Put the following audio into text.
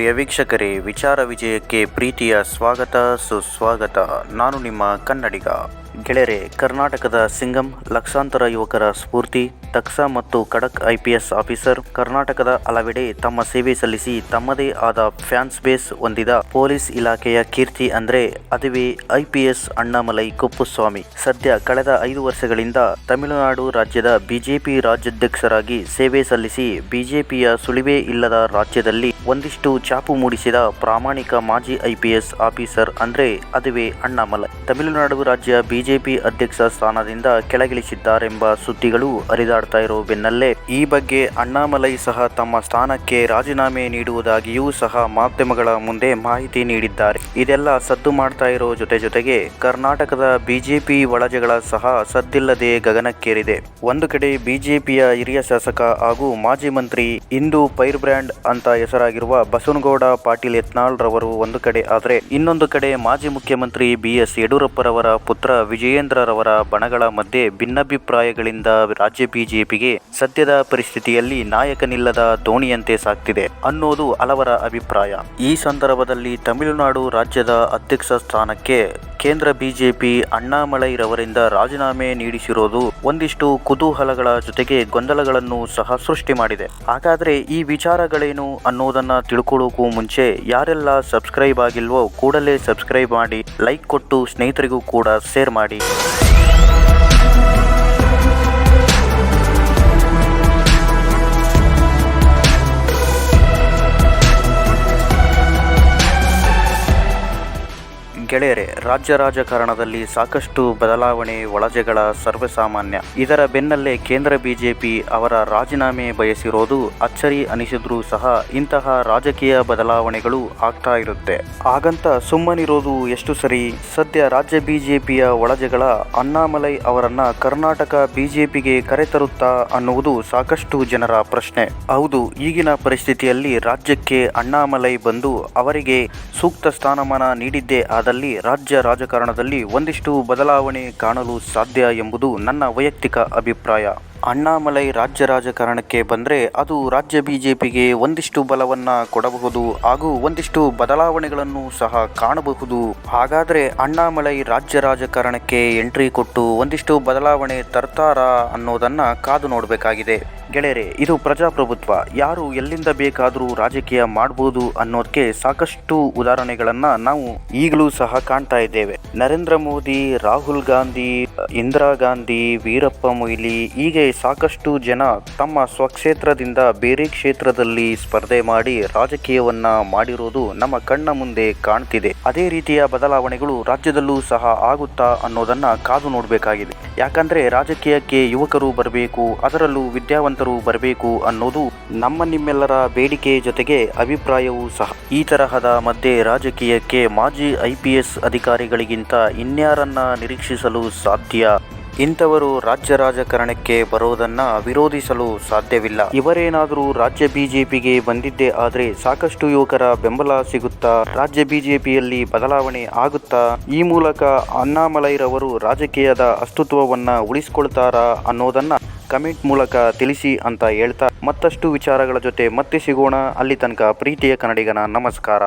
ಪ್ರಿಯ ವೀಕ್ಷಕರೇ ವಿಚಾರ ವಿಜಯಕ್ಕೆ ಪ್ರೀತಿಯ ಸ್ವಾಗತ ಸುಸ್ವಾಗತ. ನಾನು ನಿಮ್ಮ ಕನ್ನಡಿಗ. ಗೆಳೆಯರೆ, ಕರ್ನಾಟಕದ ಸಿಂಗಂ ಲಕ್ಷಾಂತರ ಯುವಕರ ಸ್ಫೂರ್ತಿ ತಕ್ಸ ಮತ್ತು ಖಡಕ್ ಐಪಿಎಸ್ ಆಫೀಸರ್ ಕರ್ನಾಟಕದ ಹಲವೆಡೆ ತಮ್ಮ ಸೇವೆ ಸಲ್ಲಿಸಿ ತಮ್ಮದೇ ಆದ ಫ್ಯಾನ್ಸ್ ಬೇಸ್ ಹೊಂದಿದ ಪೊಲೀಸ್ ಇಲಾಖೆಯ ಕೀರ್ತಿ ಅಂದ್ರೆ ಅದುವೇ ಐಪಿಎಸ್ ಅಣ್ಣಾಮಲೈ ಕುಪ್ಪುಸ್ವಾಮಿ. ಸದ್ಯ ಕಳೆದ ಐದು ವರ್ಷಗಳಿಂದ ತಮಿಳುನಾಡು ರಾಜ್ಯದ ಬಿಜೆಪಿ ರಾಜ್ಯಾಧ್ಯಕ್ಷರಾಗಿ ಸೇವೆ ಸಲ್ಲಿಸಿ ಬಿಜೆಪಿಯ ಸುಳಿವೇ ಇಲ್ಲದ ರಾಜ್ಯದಲ್ಲಿ ಒಂದಿಷ್ಟು ಚಾಪು ಮೂಡಿಸಿದ ಪ್ರಾಮಾಣಿಕ ಮಾಜಿ ಐಪಿಎಸ್ ಆಫೀಸರ್ ಅಂದ್ರೆ ಅದುವೇ ಅಣ್ಣಾಮಲೈ. ತಮಿಳುನಾಡು ರಾಜ್ಯ ಬಿಜೆಪಿ ಅಧ್ಯಕ್ಷ ಸ್ಥಾನದಿಂದ ಕೆಳಗಿಳಿಸಿದ್ದಾರೆಂಬ ಸುದ್ದಿಗಳು ಹರಿದಾಡ್ತಾ ಇರೋ ಬೆನ್ನಲ್ಲೇ ಈ ಬಗ್ಗೆ ಅಣ್ಣಾಮಲೈ ಸಹ ತಮ್ಮ ಸ್ಥಾನಕ್ಕೆ ರಾಜೀನಾಮೆ ನೀಡುವುದಾಗಿಯೂ ಸಹ ಮಾಧ್ಯಮಗಳ ಮುಂದೆ ಮಾಹಿತಿ ನೀಡಿದ್ದಾರೆ. ಇದೆಲ್ಲ ಸದ್ದು ಮಾಡ್ತಾ ಇರೋ ಜೊತೆ ಜೊತೆಗೆ ಕರ್ನಾಟಕದ ಬಿಜೆಪಿ ಒಳಜಗಳ ಸಹ ಸದ್ದಿಲ್ಲದೆ ಗಗನಕ್ಕೇರಿದೆ. ಒಂದು ಕಡೆ ಬಿಜೆಪಿಯ ಹಿರಿಯ ಶಾಸಕ ಹಾಗೂ ಮಾಜಿ ಮಂತ್ರಿ ಇಂದು ಪೈರ್ ಬ್ರ್ಯಾಂಡ್ ಅಂತ ಹೆಸರಾಗಿರುವ ಬಸವನಗೌಡ ಪಾಟೀಲ್ ಯತ್ನಾಳ್ ರವರು ಒಂದು ಕಡೆ ಆದರೆ ಇನ್ನೊಂದು ಕಡೆ ಮಾಜಿ ಮುಖ್ಯಮಂತ್ರಿ ಬಿ ಎಸ್ ಯಡಿಯೂರಪ್ಪರವರ ಪುತ್ರ ವಿಜಯೇಂದ್ರರವರ ಬಣಗಳ ಮಧ್ಯೆ ಭಿನ್ನಾಭಿಪ್ರಾಯಗಳಿಂದ ರಾಜ್ಯ ಬಿಜೆಪಿಗೆ ಸದ್ಯದ ಪರಿಸ್ಥಿತಿಯಲ್ಲಿ ನಾಯಕನಿಲ್ಲದ ದೋಣಿಯಂತೆ ಸಾಕ್ತಿದೆ ಅನ್ನೋದು ಹಲವರ ಅಭಿಪ್ರಾಯ. ಈ ಸಂದರ್ಭದಲ್ಲಿ ತಮಿಳುನಾಡು ರಾಜ್ಯದ ಅಧ್ಯಕ್ಷ ಸ್ಥಾನಕ್ಕೆ ಕೇಂದ್ರ ಬಿಜೆಪಿ ಅಣ್ಣಾಮಲೈರವರಿಂದ ರಾಜೀನಾಮೆ ನೀಡಿಸಿರೋದು ಒಂದಿಷ್ಟು ಕುತೂಹಲಗಳ ಜೊತೆಗೆ ಗೊಂದಲಗಳನ್ನು ಸಹ ಸೃಷ್ಟಿ ಮಾಡಿದೆ. ಹಾಗಾದ್ರೆ ಈ ವಿಚಾರಗಳೇನು ಅನ್ನೋದನ್ನ ತಿಳ್ಕೊಳ್ಳೋಕ್ಕೂ ಮುಂಚೆ ಯಾರೆಲ್ಲ ಸಬ್ಸ್ಕ್ರೈಬ್ ಆಗಿಲ್ವೋ ಕೂಡಲೇ ಸಬ್ಸ್ಕ್ರೈಬ್ ಮಾಡಿ, ಲೈಕ್ ಕೊಟ್ಟು ಸ್ನೇಹಿತರಿಗೂ ಕೂಡ ಶೇರ್ ಮಾಡಿ. ಗೆಳೆಯರೆ, ರಾಜ್ಯ ರಾಜಕಾರಣದಲ್ಲಿ ಸಾಕಷ್ಟು ಬದಲಾವಣೆ ಒಳಜೆಗಳ ಸರ್ವಸಾಮಾನ್ಯ. ಇದರ ಬೆನ್ನಲ್ಲೇ ಕೇಂದ್ರ ಬಿಜೆಪಿ ಅವರ ರಾಜೀನಾಮೆ ಬಯಸಿರೋದು ಅಚ್ಚರಿ ಅನಿಸಿದ್ರೂ ಸಹ ಇಂತಹ ರಾಜಕೀಯ ಬದಲಾವಣೆಗಳು ಆಗ್ತಾ ಇರುತ್ತೆ. ಹಾಗಂತ ಸುಮ್ಮನಿರೋದು ಎಷ್ಟು ಸರಿ? ಸದ್ಯ ರಾಜ್ಯ ಬಿಜೆಪಿಯ ಒಳಜೆಗಳ ಅಣ್ಣಾಮಲೈ ಅವರನ್ನ ಕರ್ನಾಟಕ ಬಿಜೆಪಿಗೆ ಕರೆತರುತ್ತಾ ಅನ್ನುವುದು ಸಾಕಷ್ಟು ಜನರ ಪ್ರಶ್ನೆ. ಹೌದು, ಈಗಿನ ಪರಿಸ್ಥಿತಿಯಲ್ಲಿ ರಾಜ್ಯಕ್ಕೆ ಅಣ್ಣಾಮಲೈ ಬಂದು ಅವರಿಗೆ ಸೂಕ್ತ ಸ್ಥಾನಮಾನ ನೀಡಿದ್ದೇ ಆದಲ್ಲಿ ರಾಜ್ಯ ರಾಜಕಾರಣದಲ್ಲಿ ಒಂದಿಷ್ಟು ಬದಲಾವಣೆ ಕಾಣಲು ಸಾಧ್ಯ ಎಂಬುದು ನನ್ನ ವೈಯಕ್ತಿಕ ಅಭಿಪ್ರಾಯ. ಅಣ್ಣಾಮಲೈ ರಾಜ್ಯ ರಾಜಕಾರಣಕ್ಕೆ ಬಂದರೆ ಅದು ರಾಜ್ಯ ಬಿಜೆಪಿಗೆ ಒಂದಿಷ್ಟು ಬಲವನ್ನು ಕೊಡಬಹುದು ಹಾಗೂ ಒಂದಿಷ್ಟು ಬದಲಾವಣೆಗಳನ್ನು ಸಹ ಕಾಣಬಹುದು. ಹಾಗಾದರೆ ಅಣ್ಣಾಮಲೈ ರಾಜ್ಯ ರಾಜಕಾರಣಕ್ಕೆ ಎಂಟ್ರಿ ಕೊಟ್ಟು ಒಂದಿಷ್ಟು ಬದಲಾವಣೆ ತರ್ತಾರಾ ಅನ್ನೋದನ್ನು ಕಾದು ನೋಡಬೇಕಾಗಿದೆ. ಗೆಳೆಯರೆ, ಇದು ಪ್ರಜಾಪ್ರಭುತ್ವ. ಯಾರು ಎಲ್ಲಿಂದ ಬೇಕಾದರೂ ರಾಜಕೀಯ ಮಾಡಬಹುದು ಅನ್ನೋದಕ್ಕೆ ಸಾಕಷ್ಟು ಉದಾಹರಣೆಗಳನ್ನ ನಾವು ಈಗಲೂ ಸಹ ಕಾಣ್ತಾ ಇದ್ದೇವೆ. ನರೇಂದ್ರ ಮೋದಿ, ರಾಹುಲ್ ಗಾಂಧಿ, ಇಂದಿರಾ ಗಾಂಧಿ, ವೀರಪ್ಪ ಮೊಯ್ಲಿ ಹೀಗೆ ಸಾಕಷ್ಟು ಜನ ತಮ್ಮ ಸ್ವಕ್ಷೇತ್ರದಿಂದ ಬೇರೆ ಕ್ಷೇತ್ರದಲ್ಲಿ ಸ್ಪರ್ಧೆ ಮಾಡಿ ರಾಜಕೀಯವನ್ನ ಮಾಡಿರೋದು ನಮ್ಮ ಕಣ್ಣ ಮುಂದೆ ಕಾಣ್ತಿದೆ. ಅದೇ ರೀತಿಯ ಬದಲಾವಣೆಗಳು ರಾಜ್ಯದಲ್ಲೂ ಸಹ ಆಗುತ್ತಾ ಅನ್ನೋದನ್ನ ಕಾದು ನೋಡಬೇಕಾಗಿದೆ. ಯಾಕಂದ್ರೆ ರಾಜಕೀಯಕ್ಕೆ ಯುವಕರು ಬರಬೇಕು, ಅದರಲ್ಲೂ ವಿದ್ಯಾವಂತರು ಬರಬೇಕು ಅನ್ನೋದು ನಮ್ಮ ನಿಮ್ಮೆಲ್ಲರ ಬೇಡಿಕೆ ಜೊತೆಗೆ ಅಭಿಪ್ರಾಯವೂ ಸಹ. ಈ ತರಹದ ಮಧ್ಯೆ ರಾಜಕೀಯಕ್ಕೆ ಮಾಜಿ ಐ ಪಿ ಎಸ್ ಅಧಿಕಾರಿಗಳಿಗಿಂತ ಇನ್ಯಾರನ್ನ ನಿರೀಕ್ಷಿಸಲು ಸಾಧ್ಯ? ಇಂಥವರು ರಾಜ್ಯ ರಾಜಕಾರಣಕ್ಕೆ ಬರೋದನ್ನ ವಿರೋಧಿಸಲು ಸಾಧ್ಯವಿಲ್ಲ. ಇವರೇನಾದರೂ ರಾಜ್ಯ ಬಿಜೆಪಿಗೆ ಬಂದಿದ್ದೇ ಆದರೆ ಸಾಕಷ್ಟು ಯುವಕರ ಬೆಂಬಲ ಸಿಗುತ್ತಾ, ರಾಜ್ಯ ಬಿಜೆಪಿಯಲ್ಲಿ ಬದಲಾವಣೆ ಆಗುತ್ತಾ, ಈ ಮೂಲಕ ಅಣ್ಣಾಮಲೈರವರು ರಾಜಕೀಯದ ಅಸ್ತಿತ್ವವನ್ನ ಉಳಿಸಿಕೊಳ್ತಾರಾ ಅನ್ನೋದನ್ನ ಕಮೆಂಟ್ ಮೂಲಕ ತಿಳಿಸಿ ಅಂತ ಹೇಳ್ತಾ ಮತ್ತಷ್ಟು ವಿಚಾರಗಳ ಜೊತೆ ಮತ್ತೆ ಸಿಗೋಣ. ಅಲ್ಲಿ ತನಕ ಪ್ರೀತಿಯ ಕನ್ನಡಿಗನ ನಮಸ್ಕಾರ.